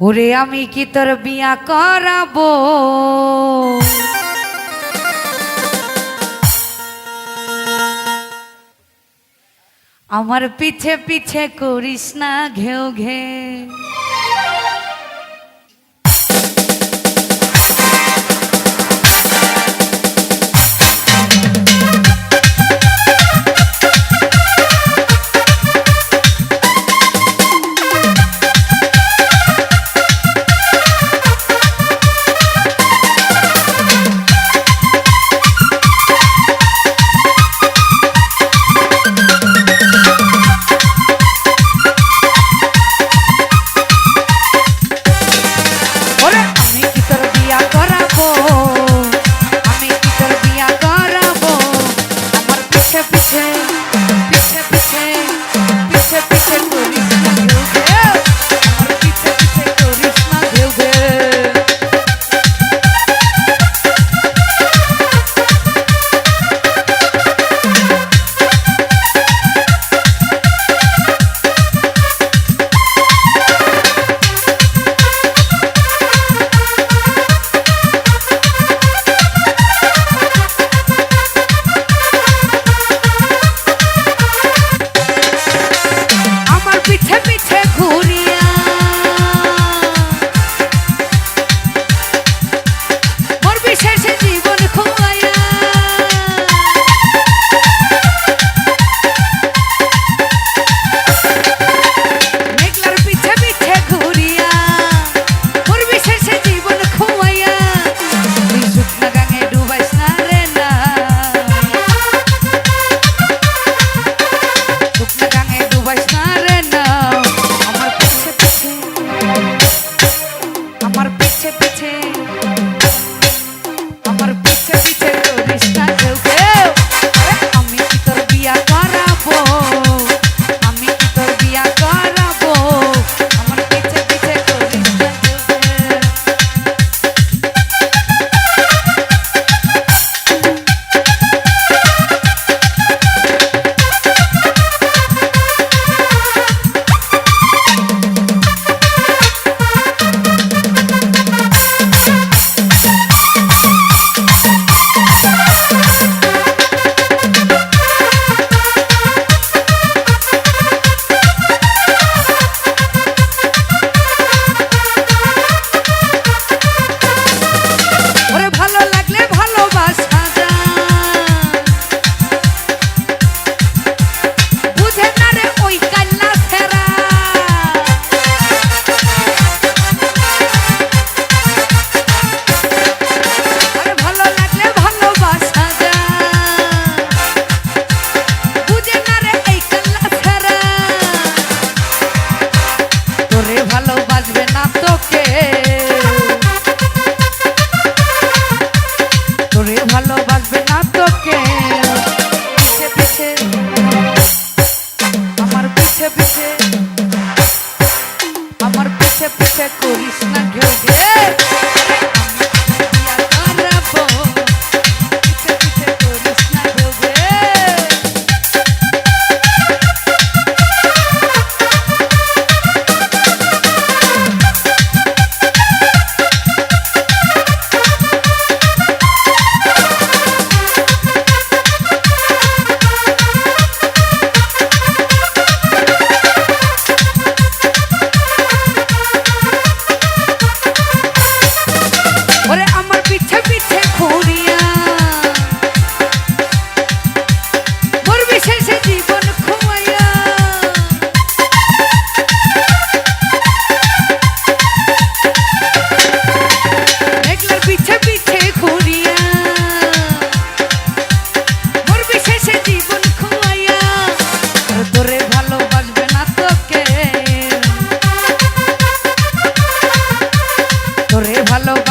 ওরে আমি কি তোর বিয়া করাবো? আমার পিছে পিছে করিস না ঘেউ ঘে hello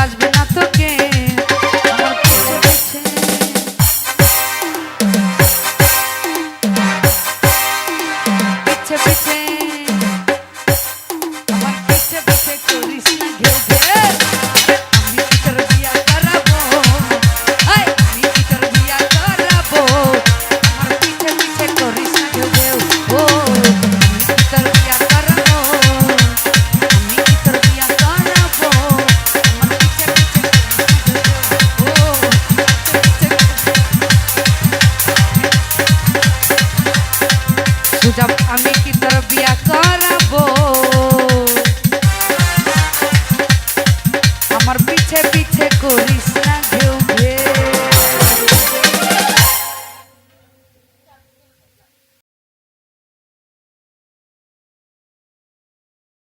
পিছে পিছে করিস না।